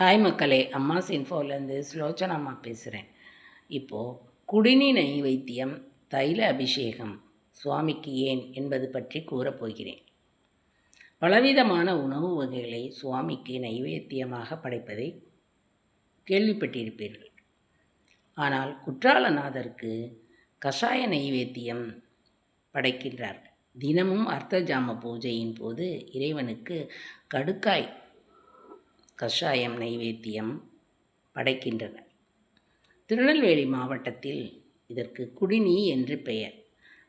Hi மக்களே அம்மா சின்ஃபோலேருந்து ஸ்லோச்சனா அம்மா பேசுகிறேன் இப்போது குடிநீர் நைவேத்தியம் தைல அபிஷேகம் சுவாமிக்கு ஏன் என்பது பற்றி கூறப்போகிறேன் பலவிதமான உணவு வகைகளை சுவாமிக்கு நைவேத்தியமாக படைப்பதை கேள்விப்பட்டிருப்பீர்கள். ஆனால் குற்றாலநாதருக்கு கஷாய நைவேத்தியம் படைக்கின்றார்கள். தினமும் அர்த்தஜாம பூஜையின் போது இறைவனுக்கு கடுக்காய் கஷாயம் நைவேத்தியம் படைக்கின்றனர் திருநெல்வேலி மாவட்டத்தில் இதற்கு குடிநீ என்று பெயர்.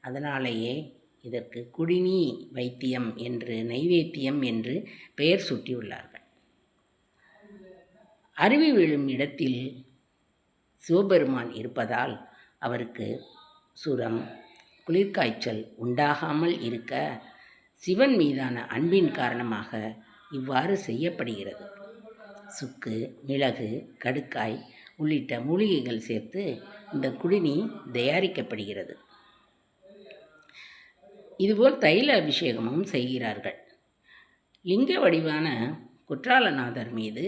அதனாலேயே இதற்கு குடிநீ வைத்தியம் என்று நைவேத்தியம் என்று பெயர் சூட்டியுள்ளார்கள். அருவி விழும் இடத்தில் சிவபெருமான் இருப்பதால் அவருக்கு சுரம் குளிர்காய்ச்சல் உண்டாகாமல் இருக்க சிவன் மீதான அன்பின் காரணமாக இவ்வாறு செய்யப்படுகிறது. சுக்கு மிளகு கடுக்காய் உள்ளிட்ட மூலிகைகள் சேர்த்து இந்த குடிநீர் தயாரிக்கப்படுகிறது. இதுபோல் தைல அபிஷேகமும் செய்கிறார்கள். லிங்க வடிவான குற்றாலநாதர் மீது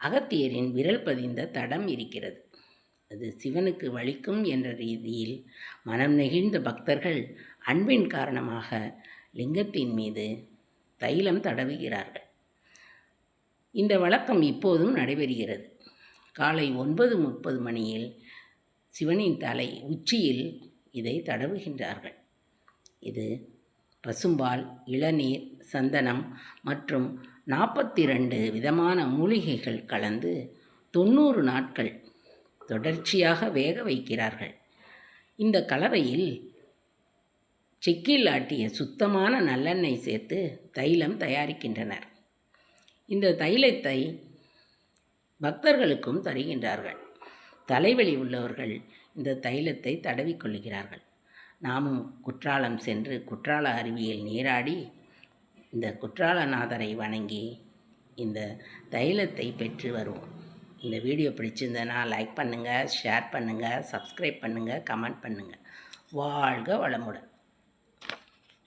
அகத்தியரின் விரல் பதிந்த தடம் இருக்கிறது. அது சிவனுக்கு வலிக்கும் என்ற ரீதியில் மனம் நெகிழ்ந்த பக்தர்கள் அன்பின் காரணமாக லிங்கத்தின் மீது தைலம் தடவுகிறார்கள். இந்த வழக்கம் இப்போதும் நடைபெறுகிறது. காலை ஒன்பது முப்பது மணியில் சிவனின் தலை உச்சியில் இதை தடவுகின்றார்கள். இது பசும்பால் இளநீர் சந்தனம் மற்றும் நாற்பத்தி ரெண்டு விதமான மூலிகைகள் கலந்து தொண்ணூறு நாட்கள் தொடர்ச்சியாக வேக வைக்கிறார்கள். இந்த கலவையில் செக்கில் ஆட்டிய சுத்தமான நல்லெண்ணெய் சேர்த்து தைலம் தயாரிக்கின்றனர். இந்த தைலத்தை பக்தர்களுக்கும் தருகின்றார்கள். தலைவலி உள்ளவர்கள் இந்த தைலத்தை தடவிக்கொள்கிறார்கள் நாமும் குற்றாலம் சென்று குற்றால அருவியில் நீராடி இந்த குற்றாலநாதரை வணங்கி இந்த தைலத்தை பெற்று வருவோம். இந்த வீடியோ பிடிச்சிருந்தனா லைக் பண்ணுங்கள் ஷேர் பண்ணுங்கள் சப்ஸ்கிரைப் பண்ணுங்கள் கமெண்ட் பண்ணுங்கள் வாழ்க வளமுடன்.